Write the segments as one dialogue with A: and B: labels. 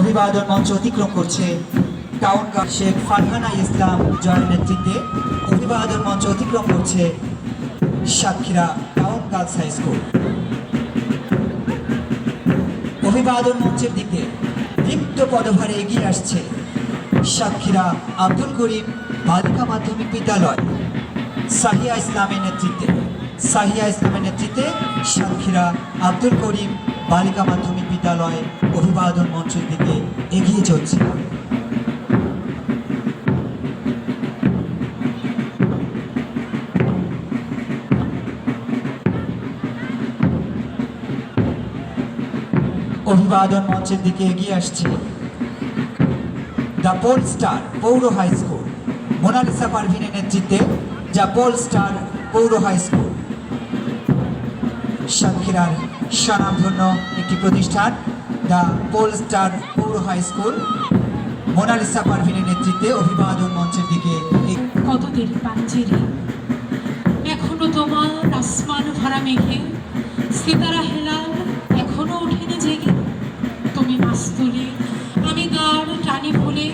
A: অভিবাদন মঞ্চ অতিক্রম করছে টাউন শেখ ফারহানা ইসলাম জয়ের নেতৃত্বে অভিবাদন মঞ্চ অতিক্রম করছে Satkhira town girls high school. অভিবাদন মঞ্চের দিকে দীপ্ত পদভারে এগিয়ে আসছে সাতক্ষীরা আব্দুল করিম বালিকা মাধ্যমিক বিদ্যালয়। সাহিয়া ইসলামের নেতৃত্বে সাহিয়া ইসলামের নেতৃত্বে সাতক্ষীরা আব্দুল করিম বালিকা মাধ্যমিক বিদ্যালয় অভিবাদন মঞ্চের দিকে এগিয়ে চলছে। অভিবাদন মঞ্চের দিকে এগিয়ে আসছে দ্য পোল স্টার পৌর হাই স্কুল। মোনালিসা পারভিনের নেতৃত্বে যা পোল স্টার পৌর হাই স্কুল। সাতক্ষীরার স্বনামধন্য একটি প্রতিষ্ঠান, দ্য পোল স্টার পৌর হাই স্কুল। মোনালিসা পারভিনের নেতৃত্বে অভিবাদন মঞ্চের দিকে
B: কত দেরি পাঞ্জেরি। এখনও তোমার আসমান ভরা মেঘে, সিতারা হেলাল এখনও ওঠেনি জেগে। তুমি মাস্তুলে, আমি গাঢ় টানি ভুলে,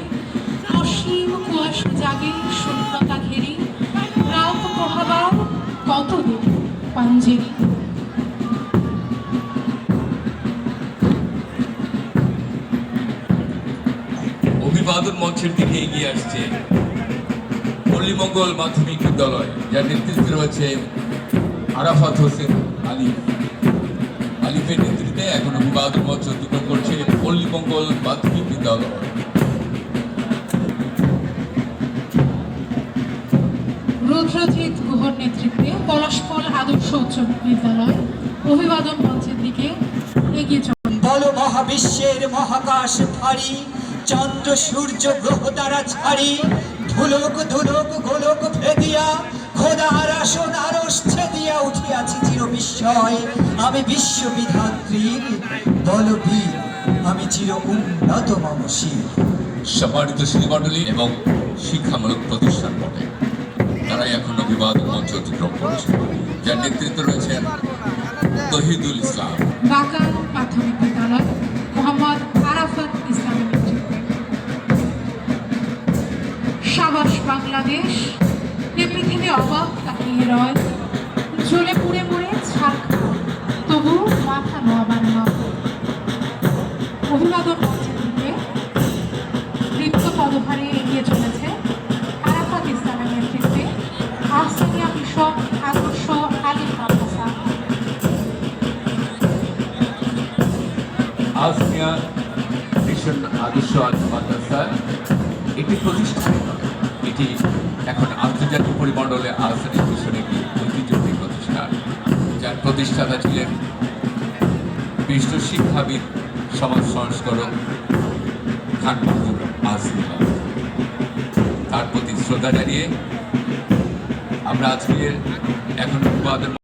B: অসীম কুয়াশা জাগে শূন্যতা ঘেরে। রাত পোহাবার কত পাঞ্জেরি।
C: অভিবাদন মঞ্চের দিকে এগিয়ে আসছে। পল্লীমঙ্গল মাধ্যমিক বিদ্যালয় যার নেতৃত্বে রয়েছে আরাফাত হোসেন আলিফ আলিফের নেতৃত্বে এখন অভিবাদন মঞ্চ অতিক্রম করছে পল্লীমঙ্গল মাধ্যমিক বিদ্যালয়।
B: রুদ্রজিৎ গুহর নেতৃত্বে পরস্পর আদর্শ উচ্চ বিদ্যালয় অভিবাদন মঞ্চের দিকে এগিয়ে চলে
A: বল মহাবিশ্বের মহাকাশ ভারী চন্দ্র সূর্য গ্রহ তারা ছাড়ি ধুলোক ধুলোক গোলক ফেদিয়া খোদার আসন আরস ছেদিয়া উঠিয়াছি চির বিস্ময় আমি বিশ্ববিধাত্রীর বলবীর আমি চির উন্নত মমশীল।
C: সম্মানিত শ্রীমণ্ডলী এবং শিক্ষামূলক প্রতিষ্ঠান বটে। তারাই এখন মঞ্চ অতিক্রম করছে যার নেতৃত্বে রয়েছেন তহিদুল ইসলাম।
B: প্রাথমিক বিদ্যালয় মোহাম্মদ সাবাস বাংলাদেশ। এ পৃথিবী অবাক তাকিয়ে রয় জ্বলে পুড়ে পুড়ে ছাড় তবু মাথা নোয়াবার নয় অভিবাদন মঞ্চের দিকে নৃত্য পদভারে এগিয়ে চলেছে আরাফাত ইসলামের আদর্শ আলী মাদ্রাসা।
C: আসমিয়া মিশন আদর্শ আলী মাদ্রাসা। এটি প্রতিষ্ঠান নয় এটি এখন আন্তর্জাতিক পরিমণ্ডলে আহসানি মিশন একটি ঐতিহ্যবাহী প্রতিষ্ঠান। যার প্রতিষ্ঠাতা ছিলেন বিশ্ব শিক্ষাবিদ, সমাজ সংস্করণ খান মাহবুব আসমিয়া তার প্রতি শ্রদ্ধা জানিয়ে আমরা আজকে এখন উৎপাদন